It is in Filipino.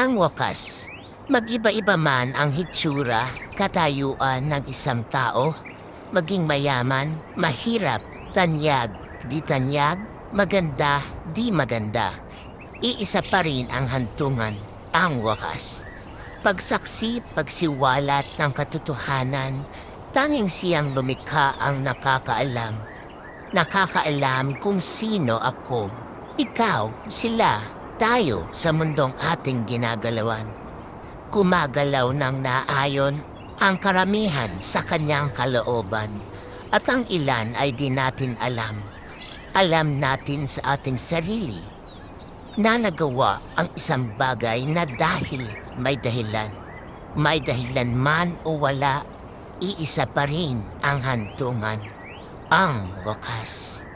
Ang wakas, mag-iba-iba man ang hitsura, katayuan ng isang tao, maging mayaman, mahirap, tanyag, di tanyag, maganda, di maganda. Iisa pa rin ang hantungan, ang wakas. Pagsaksi, pagsiwalat ng katotohanan, tanging siyang lumikha ang nakakaalam. Nakakaalam kung sino ako. Ikaw, sila, tayo sa mundong ating ginagalawan. Kumagalaw ng naayon ang karamihan sa kanyang kalooban at ang ilan ay di natin alam. Alam natin sa ating sarili na nagawa ang isang bagay na dahil may dahilan. May dahilan man o wala, iisa pa rin ang hantungan, ang wakas.